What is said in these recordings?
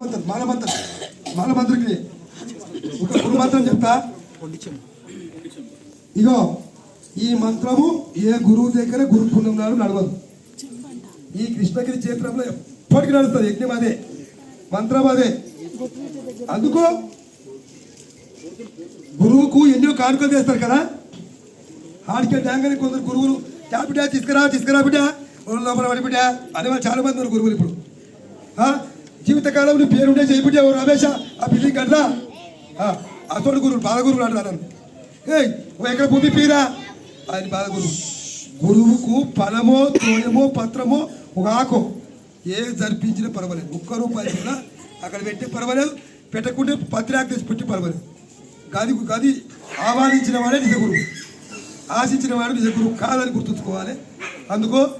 మంత్రం ఒక గురు మంత్రం చెప్తా. ఇగో ఈ మంత్రము ఏ గురువు దగ్గర గురు పుణ్యం నాడు నడవదు. ఈ కృష్ణగిరి క్షేత్రంలో ఎప్పటికీ నడుస్తుంది యజ్ఞం అదే మంత్రం అదే. అందుకో గురువుకు ఎన్నో కానుకలు చేస్తారు కదా? ఆడికి డాంగని కొందరు గురువులు "యా తీసుకురా తీసుకురా బిడ్డ ఓ లోపల పడి బిడ్డ అనే వాళ్ళు చాలా మంది ఉన్నారు గురువులు ఇప్పుడు. జీవితకాలం నీ పేరుండే చేయి రమేష ఆ బిల్డింగ్ కట్లా అసలు గురువు బాలగురువు అంటారు ఏయ్ ఎక్కడ భూమి పీరా? ఆయన బాలగురువు. గురువుకు ఫలమో తోయమో పత్రమో ఒక ఆకో. ఏ జరిపించినా పర్వాలేదు. ఒక్క రూపాయి కూడా అక్కడ పెట్టి పర్వాలేదు. పెట్టకుంటే పత్రిక తెచ్చి పెట్టి పర్వాలేదు. గది గది ఆహ్వానించిన వాడే నిజ గురువు. ఆశించిన వాడు నిజ గురువు కాదని గుర్తుంచుకోవాలి. అందుకో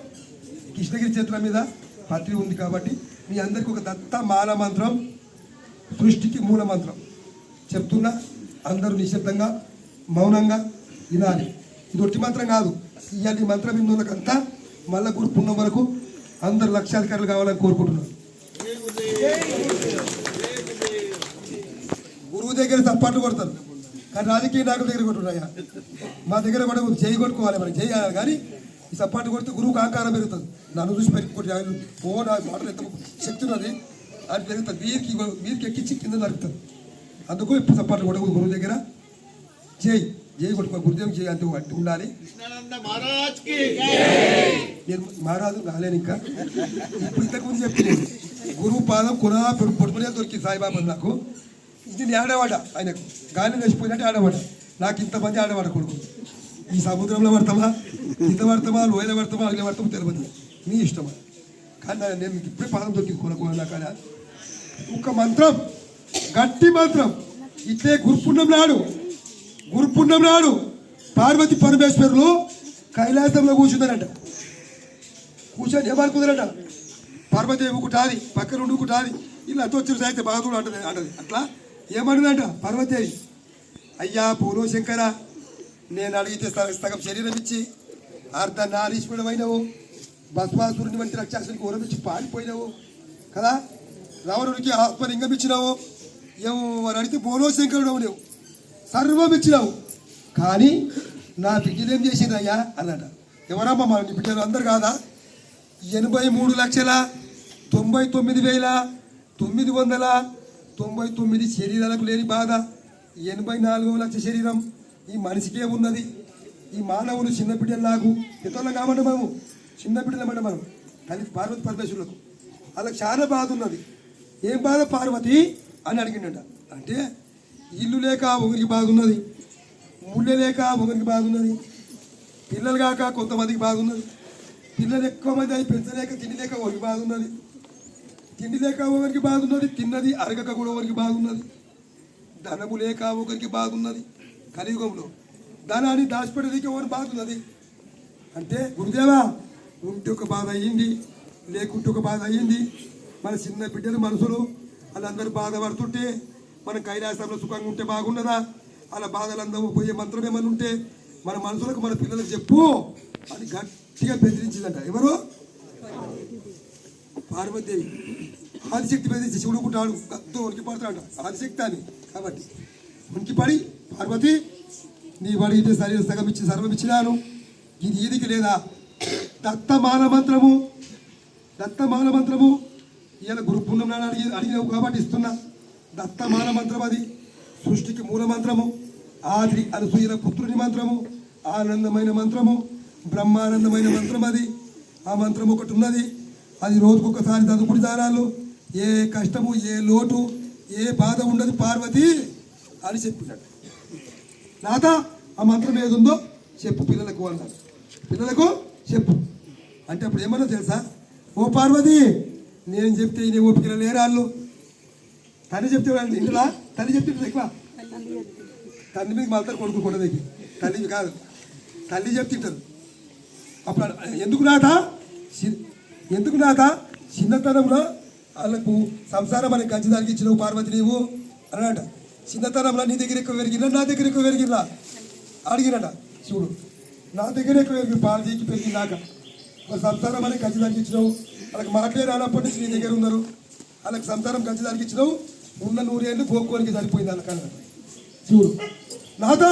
కృష్ణగిరి చేతుల మీద పత్రి ఉంది కాబట్టి మీ అందరికీ ఒక దత్త మాల మంత్రం సృష్టికి మూల మంత్రం. చెప్తున్నా అందరూ నిశ్శబ్దంగా మౌనంగా వినాలి. ఇది ఒట్టి మంత్రం కాదు ఇవాళ ఈ మంత్రం ఇందులకంతా మళ్ళా గురు పుణ్యం వరకు అందరు లక్షాధికారులు కావాలని కోరుకుంటున్నాను గురువు దగ్గర తప్పట్లు కొడతారు కానీ రాజకీయ నాయకుల దగ్గర కొట్టున్నాయా మా దగ్గర కూడా చేయి కొట్టుకోవాలి మనం చేయాలి కానీ ఈ సపాటు కొడితే గురువుకు ఆకారం పెరుగుతుంది. నన్ను చూసి పెరుగుకుంటే ఆయన ఓ నా మాటలు ఎంత శక్తి ఉన్నది అని పెరుగుతుంది వీరికి వీరికి ఎక్కించి కింద నరుకుతుంది అందుకు ఇప్పుడు సప్పాట్లు కొట్టకూడదు గురువు దగ్గర. జై జై కొట్టుకో గురుదేవం జై అంటూ అట్టి ఉండాలి. నేను మహారాజు రాలేను ఇంకా. ఇప్పుడు ఇంతకు ముందు చెప్తున్నాను. గురువు పాదం కొన పొడుపునే దొరికింది సాయిబాబా నాకు. ఇది ఆడవాడ ఆయనకు. గాలి నచ్చిపోయినట్టు ఆడవాడ. నాకు ఇంతమంది ఆడవాడ కొడుకు. ఈ సముద్రంలో పడతామా? కింద పడతామా? లోయలో పడతామా? అగ్ని పడతామా తెలియదు. మీ ఇష్టమా కానీ నేను మీకు ఇప్పుడే పాదం దొరికింది కొన కొన నా ఒక మంత్రం గట్టి మంత్రం. ఇట్లే గురుపుణ్యం నాడు గురుపుణ్యం నాడు పార్వతి పరమేశ్వరులు కైలాసంలో కూర్చుందనట కూర్చొని ఏమనుకుందనట పార్వతి కుటాది పక్కన ఉండి ఇలా అత్త వచ్చిన సాగితే బాధుడు అంటది అంటది. అట్లా ఏమన్నదంట పార్వతీదేవి అయ్యా పూర్వ శంకర నేను అడిగితే సగం శరీరం ఇచ్చి అర్ధ నారీశ్వరమైనవు భస్మాసురుని వంటి రక్షాసునికి ఓరమిచ్చి పారిపోయినావు కదా? రావణుడికి ఆత్మలింగం ఇచ్చినావు. ఎవరు అడిగితే బోలో శంకరుడు నువ్వు సర్వం ఇచ్చినావు. కానీ నా బిడ్డలు ఏం చేసిందయ్యా? అన్నట. ఎవరమ్మా మా బిడ్డలు? అందరు కాదా? ఎనభై మూడు లక్షల తొంభై తొమ్మిది వేల తొమ్మిది వందల తొంభై తొమ్మిది శరీరాలకు లేని బాధ. ఎనభై నాలుగు లక్ష శరీరం ఈ మనిషికే ఉన్నది. ఈ మానవులు చిన్న బిడ్డలు నాకు ఇతరులు కామంటే మేము చిన్న బిడ్డలమంటే మనం కలిపి పార్వతి పరమేశ్వరులకు. వాళ్ళకి చాలా బాధ ఉన్నది. ఏం బాధ పార్వతి అని అడిగిండట. అంటే ఇల్లు లేక ఒకరికి బాగున్నది ముళ్ళు లేక ఒకరికి బాగున్నది పిల్లలు కాక కొంతమందికి బాగున్నది పిల్లలు ఎక్కువ మంది అయి పెంచలేక తిండి లేక ఒకరికి బాగున్నది తిండి లేక ఒకరికి బాగున్నది తిన్నది అరగక కూడా ఒకరికి బాగున్నది ధనము లేక ఒకరికి బాగున్నది. కలియుగంలో ధనాన్ని దాచిపెట్టడానికి ఎవరు బాగున్నది? అంటే గురుదేవా ఉంటే ఒక బాధ అయ్యింది లేకుంటే ఒక బాధ అయ్యింది. మన చిన్న బిడ్డలు మనుషులు వాళ్ళందరూ బాధపడుతుంటే మన కైలాసంలో సుఖంగా ఉంటే బాగున్నదా అలా బాధలందరూ పోయే మంత్రం ఏమైనా ఉంటే మన మనసులకు మన పిల్లలకు చెప్పు అని గట్టిగా బెదిరించిందంట. ఎవరు? పార్వతీదేవి ఆదిశక్తి బెదిరించి శివుడు కుట్టాడు గద్దు ఉనికి పడతాడు ఆదిశక్తి అని. కాబట్టి ఉనికి పడి పార్వతి నీ అడిగితే శరీర సగం ఇచ్చి సర్వం ఇచ్చినాను. ఇది ఈదికి లేదా? దత్తమాల మంత్రము దత్తమాల మంత్రము ఈయన గురు పుణ్యం నాడు అడిగి అడిగినావు కాబట్టి ఇస్తున్నా. దత్తమాల మంత్రం అది. సృష్టికి మూల మంత్రము ఆది అనసూయల పుత్రుని మంత్రము. ఆనందమైన మంత్రము. బ్రహ్మానందమైన మంత్రం అది. ఆ మంత్రం ఒకటి ఉన్నది. అది రోజుకొకసారి చదువుకుడి దారాలు ఏ కష్టము ఏ లోటు ఏ బాధ ఉండదు పార్వతి అని చెప్పినాడు నాత ఆ మంత్రం ఏదుందో చెప్పు పిల్లలకు అన్నాడు. పిల్లలకు చెప్పు. అంటే అప్పుడు ఏమన్నా తెలుసా? ఓ పార్వతి నేను చెప్తే నీ ఓపిక లేరాళ్ళు తల్లి చెప్తే వాళ్ళు ఇంట్లో తల్లి చెప్తే ఎక్కువ? తల్లి మీద మళ్ళీ కొడుకు కూడా దగ్గర తల్లి కాదు. తల్లి చెప్తుంటారు అప్పుడు ఎందుకు నాట చి- ఎందుకు నాట చిన్నతనంలో వాళ్ళకు సంసారం అనే కంచదానికి ఇచ్చినవు పార్వతి నీవు? అన్నట చిన్నతనంలో నీ దగ్గర ఎక్కువ పెరిగినా నా దగ్గర ఎక్కువ పెరిగినా అడిగినట. చూడు నా దగ్గర ఎక్కువ పెరిగి పాలు పెరిగిందాక పెరిగినాక సంతానం సంసారం అనే ఇచ్చినావు. వాళ్ళకి మాట్లాడే రానప్పటి నుంచి నీ దగ్గర ఉన్నారు. వాళ్ళకి సంతానం గంచడానికి ఇచ్చినావు. ఉన్న నూరేళ్ళు గోక్కోనికి సరిపోయింది వాళ్ళకన్నా. చూడు. నాథ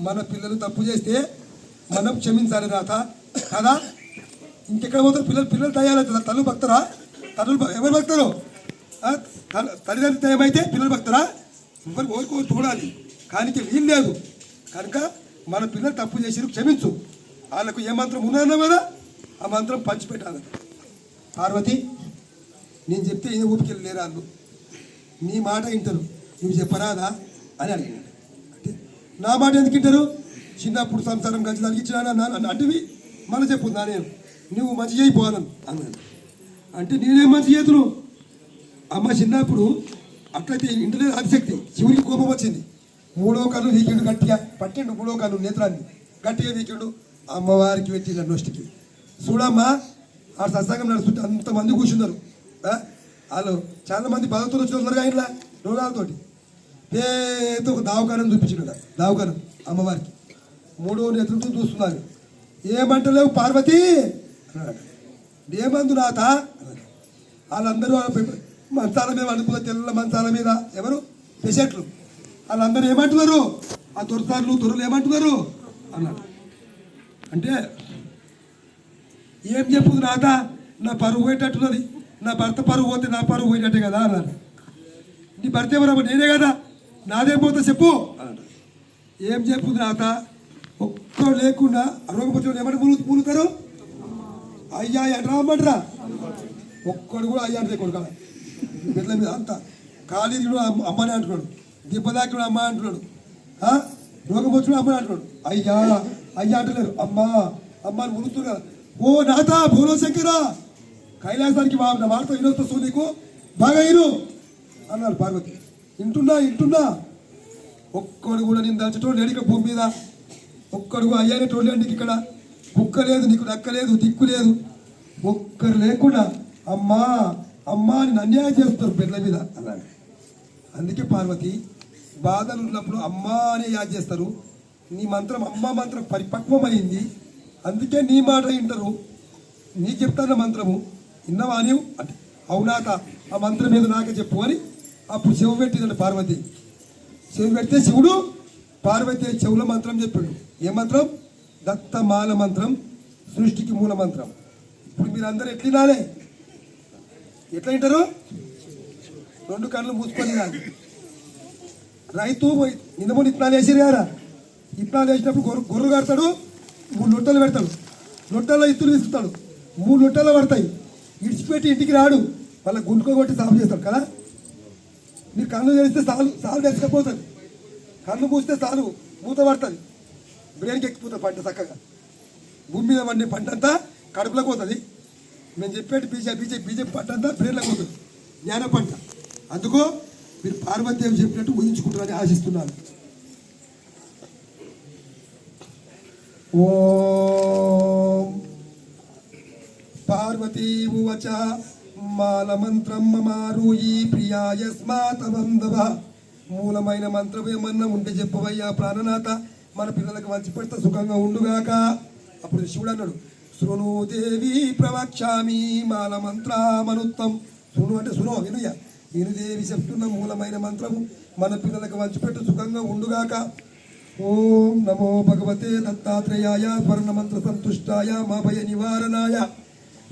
మన పిల్లలు తప్పు చేస్తే మనం క్షమించాలి నాథ. కదా? ఇంకెక్కడ పోతారు పిల్లలు? పిల్లలు దయాలి తల్లు భక్తరా? తల్లు ఎవరు భక్తరు? తల్లిదండ్రులు దయమైతే పిల్లలు భక్తరా? ఎవరు కోరుకోరు చూడాలి. కానీ వీలు లేదు. కనుక మన పిల్లలు తప్పు చేసిరు క్షమించు. వాళ్ళకు ఏ మంత్రం ఉన్నానో కదా? ఆ మంత్రం పంచిపెట్టాలి పార్వతి నేను చెప్తే ఏ ఊపికెళ్ళి లేరా నీ మాట వింటారు. నువ్వు చెప్పరాదా? అని అడిగాడు అంటే నా మాట ఎందుకు వింటారు? చిన్నప్పుడు సంసారం గంచి తగ్గించినా ఇచ్చినా అంటివి మన చెప్పు నేను. నువ్వు మంచి చేయిపోవాలను అన్నాను అంటే నేనేం మంచి చేతును అమ్మ చిన్నప్పుడు అట్లయితే ఇంటనే ఆదిశక్తి శివునికి కోపం వచ్చింది. మూడో కన్ను వీకిండు గట్టిగా. పట్టిండు మూడో కన్ను నేత్రాన్ని. గట్టిగా వీకిండు అమ్మవారికి పెట్టిన నొష్టికి చూడమ్మా ఆ సత్సంగం నడుస్తుంటే అంతమంది కూర్చున్నారు. వాళ్ళు చాలా మంది వచ్చినారు వచ్చి ఉన్నారు ఇంట్లో ఒక దావకారం చూపించినాడు దావకారం అమ్మవారికి. మూడో నేత్రంతో చూస్తున్నారు ఏమంటలేవు పార్వతి? అన్నాడు ఏమందు నాత? వాళ్ళందరూ మంచాల మీద అనుకున్న తెల్ల మంచాల మీద ఎవరు? పెసెట్లు. వాళ్ళందరూ ఏమంటున్నారు? ఆ దొరసార్లు దొరలు ఏమంటున్నారు? అన్నాడు. అంటే ఏం చెప్పుదు నాత నా పరువు పోయేటట్టున్నది. నా భర్త పరువు పోతే నా పరువు పోయినట్టే కదా అన్నాడు. నీ భర్త ఎవరమ్మా? నేనే కదా. నాదేం పోతే చెప్పు. ఏం చెప్పుదు నాత ఒక్క లేకుండా రోగపతి ఏమంటే మూలు మూలుతారు? అయ్యా ఎట్రామంటరా ఒక్కడు కూడా అయ్యా అంటే కొడుకు. బిడ్డల మీద అంతా. ఖాళీ కూడా అమ్మనే అంటున్నాడు. దిబ్బదాకి అమ్మ అంటున్నాడు. ఆ? రోగం వచ్చిన అమ్మ అంటున్నాడు. అయ్యా అయ్యా అంటలేరు. అమ్మా అమ్మ అని మునుగుతున్నారు ఓ నాథ భూలోశంకర కైలాసానికి మా నా వార్త వినొస్తూ నీకు. బాగా ఇను అన్నాడు పార్వతి. వింటున్నా వింటున్నా. ఒక్కడు కూడా నేను దాచటోడు లేడు భూమి మీద. ఒక్కడు కూడా అయ్యానేటోడు లేడు ఇక్కడ. కుక్క లేదు నీకు నక్కలేదు దిక్కు లేదు. ఒక్కరు లేకుండా అమ్మా అమ్మా అని అన్యాయం చేస్తారు బిడ్డల మీద అన్నాడు. అందుకే పార్వతి బాధలు ఉన్నప్పుడు అమ్మా అనే యాద్ చేస్తారు. నీ మంత్రం అమ్మ మంత్రం పరిపక్వమైంది. అందుకే నీ మాట వింటారు. నీ చెప్తాను మంత్రము. విన్నావా నీవు? అంటే అవునాక ఆ మంత్రం మీద నాకే చెప్పు అని అప్పుడు శివ పెట్టిందండి పార్వతి. శివ పెడితే శివుడు పార్వతి చెవుల మంత్రం చెప్పాడు. ఏ మంత్రం? దత్తమాల మంత్రం సృష్టికి మూల మంత్రం. ఇప్పుడు మీరు అందరూ ఎట్లా వినాలి? ఎట్లా వింటారు? రెండు కళ్ళు మూసుకొని రాదు రైతు నిన్నమూడు ఇత్తనాలు వేసిరు కదా. ఇప్పుడు వేసినప్పుడు గొర్రె గొర్రె కడతాడు మూడు లొట్టలు పెడతాడు. లొట్టల్లో ఇత్తులు తీసుకుంటాడు. మూడు లొట్టలు పడతాయి. ఇడిచిపెట్టి ఇంటికి రాడు. వాళ్ళ గుంటుకో కొట్టి సాగు చేస్తాడు కదా? మీరు కన్ను తెరిస్తే సాలు సాలు తెలిసిపోతుంది కన్ను పూస్తే సాలు మూత పడుతుంది. బ్రెయిన్కి ఎక్కిపోతుంది పంట చక్కగా. భూమి మీద పండే పంట అంతా కడుపులోకి పోతుంది. మేము చెప్పేటి బీజే బీజేపీ బీజేపీ పంట అంతా బ్రెయిన్లోకి పోతుంది. జ్ఞాన పంట అందుకో మీరు పార్వతీదేవి చెప్పినట్టు ఊహించుకుంటారని ఆశిస్తున్నాను. ఓం పార్వతీ ఉవచ మాలమంత్రం మమారూయి ప్రియాయ స్మాతబంధవ మూలమైన మంత్రం ఏమన్నా ఉంటే చెప్పవయ్యా ప్రాణనాథ మన పిల్లలకు మంచి పెడితే సుఖంగా ఉండుగాక. అప్పుడు శివుడు అన్నాడు శృణు దేవి ప్రవక్షామి మాల మంత్రామనుత్తం శృణు అంటే శృణు వినుయ వినుదేవి చెప్తున్న మూలమైన మంత్రము మన పిల్లలకు మంచి పెట్టు సుఖంగా ఉండుగాక. ఓం నమో భగవతే దత్తాత్రేయాయ స్వర్ణమంత్ర సంతుష్టాయ మా భయ నివారణాయ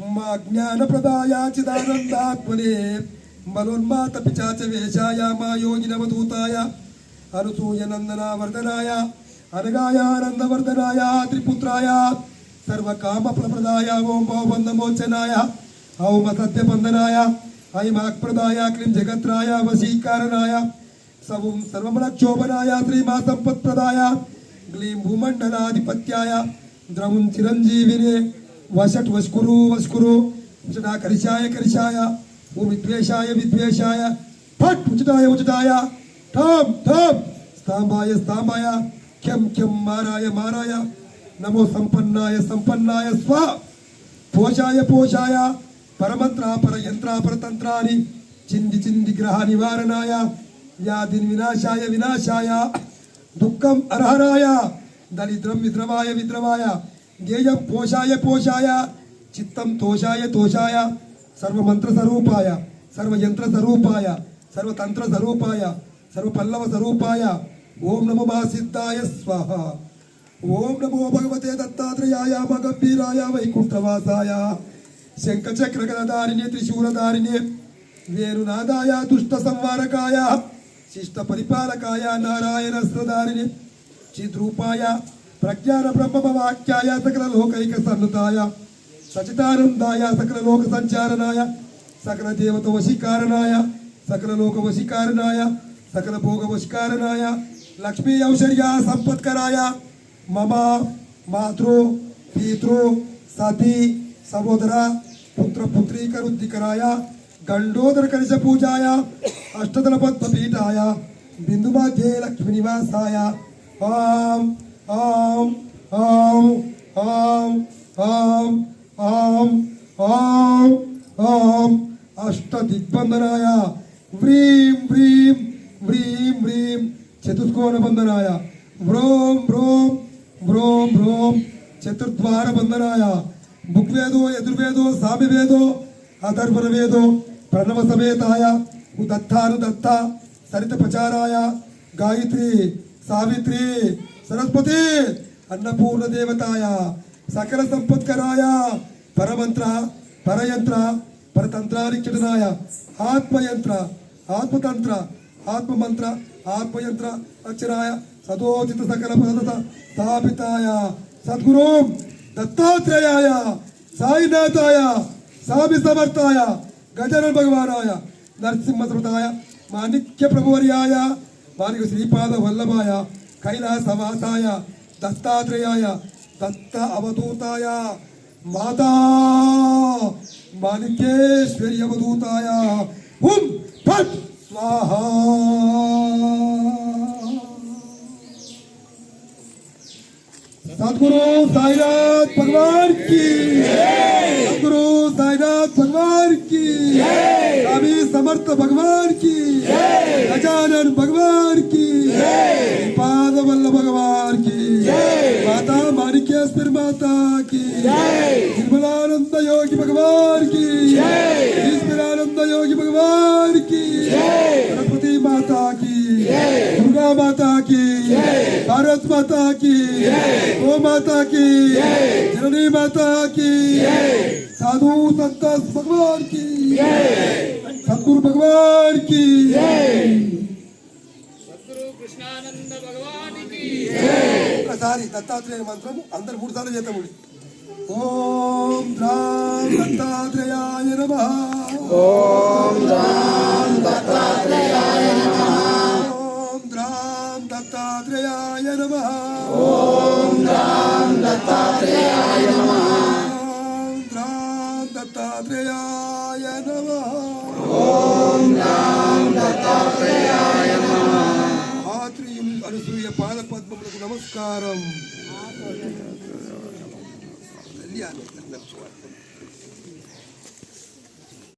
మా జ్ఞానప్రదాయ చిదానందాత్మనే బలోన్మాత పిచాచ వేషాయ మా యోగినవధూతాయ అనసూయ నందనావర్ధనాయ అనగాయానందవర్ధనాయ త్రిపుత్రాయ సర్వకామప్రదాయ ఓం భవబంధమోచనాయ ఔమ సవం సర్వమనక్షోభనాయ శ్రీమా సంపత్ప్రదాయ గ్లీం భూమండలాధిపత్యాయ ద్రవం చిరంజీవినే వసట్ వస్కురు వస్కురు ఉచటా కరిశాయ కరిశాయ ఓ విద్వేషాయ విద్వేషాయ ఫట్ ఉచితాయ ఉచితాయ ఠాం ఠాం స్తాంబాయ స్తాంబాయ ఖ్యం ఖ్యం మారాయ మారాయ నమో సంపన్నాయ సంపన్నాయ స్వ పోషాయ పోషాయ పరమంత్రాపర యంత్రాపర యంత్ర చింది చింది గ్రహ నివారణాయ వ్యాధిని వినాశాయ వినాశాయ. దుఃఖం అర్హరాయ. దరిద్రం విద్రవాయ విద్రవాయ. గేయం పోషాయ పోషాయ. చిత్తం తోషాయ తోషాయ. సర్వమంత్ర స్వరూపాయ సర్వయంత్ర స్వరూపాయ సర్వతంత్ర స్వరూపాయ సర్వపల్లవ స్వరూపాయ ఓం నమో మా సిద్ధాయ స్వాహ. ఓం నమో భగవతే దత్తాత్రేయాయ మగంభీరాయ వైకుంఠవాసాయ. శంఖచక్ర గదారిణి త్రిశూలధారిణి. వేణునాదాయ దుష్ట సంవారకాయ शिष्टपरिपालय नारायण सदारी चिद्रूपा प्रज्ञान ब्रह्मवाक्याय सकलोकसन्नताय सचिदानंदय सकलोक सचारणा सकल देवत वशीकारणा सकलोक वशीकारणा सकल भोग वशीकारणा लक्ष्मी ऐश्वर्या संपत्क मम मातृ पीतृ सती सहोदरा पुत्र कलश पूजा లక్ష్మీ బిందుమాధ్యే లక్ష్మి నివాసాయ ఆం ఆం ఆం ఆం ఆం ఆం ఆం ఆం అష్టదిగ్బంధనాయ వ్రీం వ్రీం వ్రీం వ్రీం చతుష్కోణ బంధనాయ వ్రోం వ్రోం వ్రోం వ్రోం చతుర్ద్వార బంధనాయ బుగ్వేదో యజుర్వేదో సామివేదో అధర్వణవేదో ప్రణవ దత్తానుదత్త సరిత ప్రచారాయ గాయత్రి సావిత్రి సరస్వతి అన్నపూర్ణ దేవతాయ సకల సంపత్కరాయ పరమంత్ర పరయంత్ర పరతంత్రానిక్షటనాయ ఆత్మయంత్ర ఆత్మతంత్ర ఆత్మమంత్ర ఆత్మయంత్ర అక్షరాయ సదోచిత సకల పదత స్థాపితాయ సద్గురు దత్తాత్రేయాయ సాయినాథాయ సామి సమర్థాయ గజానన భగవానాయ నరసింహ మా నిత్య ప్రభువర్యాయ మానిక శ్రీపాద వల్లభాయ కైలాసవాసాయ దత్తాత్రేయాయ దత్త అవధూతాయ మాతా మాణిక్యేశ్వరి అవధూతాయ ఓం ఫట్ స్వాహా సద్గురు సాయినాథ్ భగవాన్కి సద్గురు సాయినాథ్ భగవాన్కి స్వామి సమర్థ భగవాన్కి గజానన్ భగవాన్కి పాదవల్ల భగవాన్కి మాతా మాణిక్యేశ్వరి మాతా కి నిర్మలానంద యోగి భగవాన్కి ఈశ్వరానంద యోగి భగవాన్కి గణపతి మాతా కి दुर्गा माता की भारत माता की गो माता की जननी माता की साधु संत भगवान की सदगुरु भगवान की కృష్ణానంద భగవానికి ఒకసారి దత్తాత్రేయ మంత్రం అందరు మూడు సార్లు చేద్దాము ఓం రామ్ దత్తాత్రేయాయ నమ ఓం రామ్ దత్తాత్రేయాయ నమ ఓం రామ్ దత్తాత్రేయాయ నమ ఓం రామ్ దత్తాత్రేయాయ నమ ఓం రామ్ దత్తాత్రేయాయ నమ ఓం రామ్ దత్తాత్రేయాయ నమ ఆత్రియం అనుసూయ పాద పద్మములకు నమస్కారం